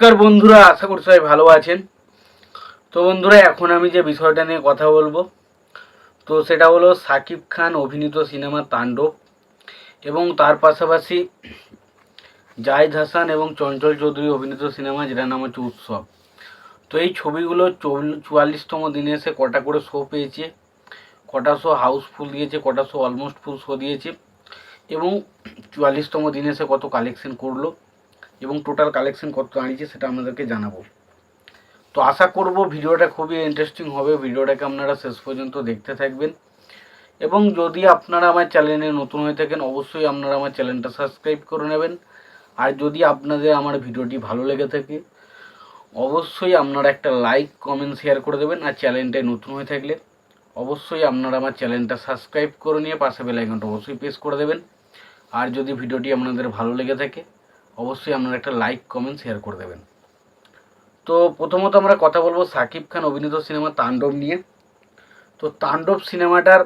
নমস্কার বন্ধুরা, আশা করি সবাই ভালো আছেন। তো বন্ধুরা, এখন আমি যে বিষয়টা নিয়ে কথা বলব, তো সেটা হলো সাকিব খান অভিনীত সিনেমা তাণ্ডব এবং তার পাশাপাশি জাহিদ হাসান এবং চঞ্চল চৌধুরী অভিনীত সিনেমা, যেটার নাম হচ্ছে উৎসব। তো এই ছবিগুলো চুয়াল্লিশতম দিনে এসে কটা করে শো পেয়েছে, কটা শো হাউসফুল দিয়েছে, কটা শো অলমোস্ট ফুল শো দিয়েছে এবং চুয়াল্লিশতম দিনে এসে কত কালেকশন করল। এবং টোটাল কালেকশন কত দাঁড়িয়েছে সেটা আপনাদেরকে জানাব। তো আশা করব ভিডিওটা খুবই ইন্টারেস্টিং হবে, ভিডিওটাকে আপনারা শেষ পর্যন্ত দেখতে থাকবেন। এবং যদি আপনারা আমার চ্যানেলে নতুন হয়ে থাকেন, অবশ্যই আপনারা আমার চ্যানেলটা সাবস্ক্রাইব করে নেবেন। আর যদি আপনাদের আমার ভিডিওটি ভালো লেগে থাকে, অবশ্যই আপনারা একটা লাইক কমেন্ট শেয়ার করে দেবেন। আর চ্যানেলটায় নতুন হয়ে থাকলে, অবশ্যই আপনারা আমার চ্যানেলটা সাবস্ক্রাইব করে নিয়ে পাশে বেল আইকনটা অবশ্যই প্রেস করে দেবেন। আর যদি ভিডিওটি আপনাদের ভালো লেগে থাকে অবশ্যই আপনারা একটা লাইক কমেন্ট শেয়ার করে দেবেন। তো প্রথমত আমরা কথা বলব সাকিব খান অভিনীত সিনেমা তাণ্ডব নিয়ে। তো তাণ্ডব সিনেমাটার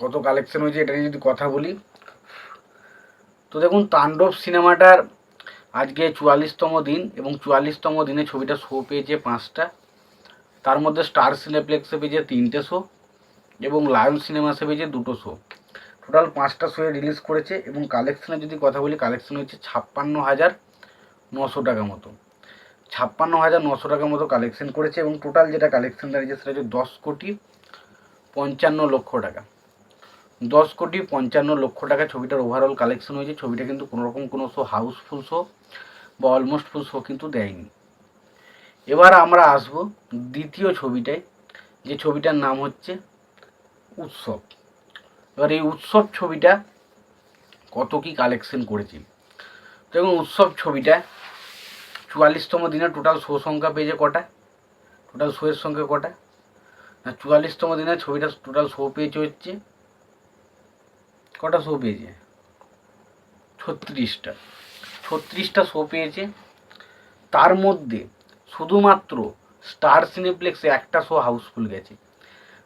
কত কালেকশন হয়েছে এটা নিয়ে যদি কথা বলি। তো দেখুন, তাণ্ডব সিনেমাটার আজকে চুয়াল্লিশতম দিন এবং চুয়াল্লিশতম দিনে ছবিটা শো পেয়েছে পাঁচটা। তার মধ্যে স্টার সিনেপ্লেক্সে পেয়েছে তিনটে শো এবং লায়ন সিনেমাসে পেয়েছে দুটো শো টোটাল পাঁচটা শোয়ে রিলিজ করেছে এবং কালেকশনের যদি কথা বলি কালেকশন হচ্ছে ছাপ্পান্ন হাজার নশো টাকা মতো। ছাপ্পান্ন হাজার নশো টাকা মতো কালেকশন করেছে এবং টোটাল যেটা কালেকশন দাঁড়িয়েছে সেটা হচ্ছে দশ কোটি পঞ্চান্ন লক্ষ টাকা। দশ কোটি পঞ্চান্ন লক্ষ টাকা ছবিটার ওভারঅল কালেকশন হয়েছে। ছবিটা কিন্তু কোনো রকম কোনো শো হাউসফুল শো বা অলমোস্ট ফুল শো কিন্তু দেয়নি। এবার আমরা আসব দ্বিতীয় ছবিটায়, যে ছবিটার নাম হচ্ছে উৎসব। এবার এই উৎসব ছবিটা কত কি কালেকশন করেছি দেখুন, উৎসব ছবিটা চুয়াল্লিশতম দিনে টোটাল শো সংখ্যা পেয়েছে কটা? টোটাল শোয়ের সংখ্যা কটা? না, চুয়াল্লিশতম দিনে ছবিটা টোটাল শো পেয়েছে হচ্ছে, কটা শো পেয়েছে? ছত্রিশটা। ছত্রিশটা শো পেয়েছে। তার মধ্যে শুধুমাত্র স্টার সিনেপ্লেক্সে একটা শো হাউসফুল গেছে।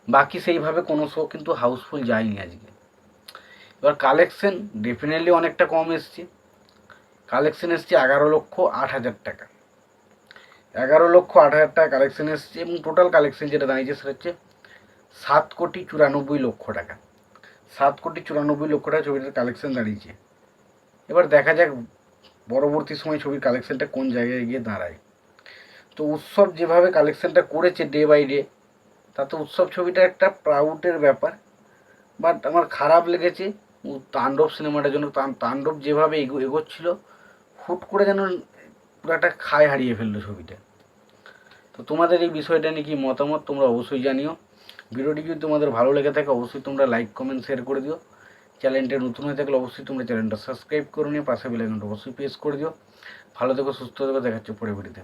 বাকি সেইভাবে কোনো শো কিন্তু হাউসফুল যায়নি আজকে। এবার কালেকশন ডেফিনেটলি অনেকটা কম এসছে। কালেকশন এসছে এগারো লক্ষ আট হাজার টাকা। এগারো লক্ষ আট হাজার টাকা কালেকশন এসছে এবং টোটাল কালেকশন যেটা দাঁড়িয়েছে সেটা হচ্ছে সাত কোটি চুরানব্বই লক্ষ টাকা। সাত কোটি চুরানব্বই লক্ষ টাকা ছবিটার কালেকশন দাঁড়িয়েছে। এবার দেখা যাক পরবর্তী সময় ছবির কালেকশনটা কোন জায়গায় গিয়ে দাঁড়ায়। তো উৎসব যেভাবে কালেকশনটা করেছে ডে বাই ডে তাতে উৎসব ছবিটা একটা প্রাউডের ব্যাপার। বাট আমার খারাপ লেগেছে তাণ্ডব সিনেমাটার জন্য। তাণ্ডব যেভাবে এগো, এগোচ্ছিল, হুট করে যেন পুরো একটা খায় হারিয়ে ফেলল ছবিটা। তো তোমাদের এই বিষয়টা নিয়ে কি মতামত তোমরা অবশ্যই জানিও। ভিডিওটি যদি তোমাদের ভালো লেগে থাকে, অবশ্যই তোমরা লাইক, কমেন্ট, শেয়ার করে দিও। চ্যানেলটা নতুন হয়ে থাকলে অবশ্যই তোমরা চ্যানেলটা সাবস্ক্রাইব করে নিও, পাশে বেলাইকনটা অবশ্যই প্রেস করে দিও। ভালো থেকো, সুস্থ থেকো দেখাচ্ছে পরে ভিডিওতে।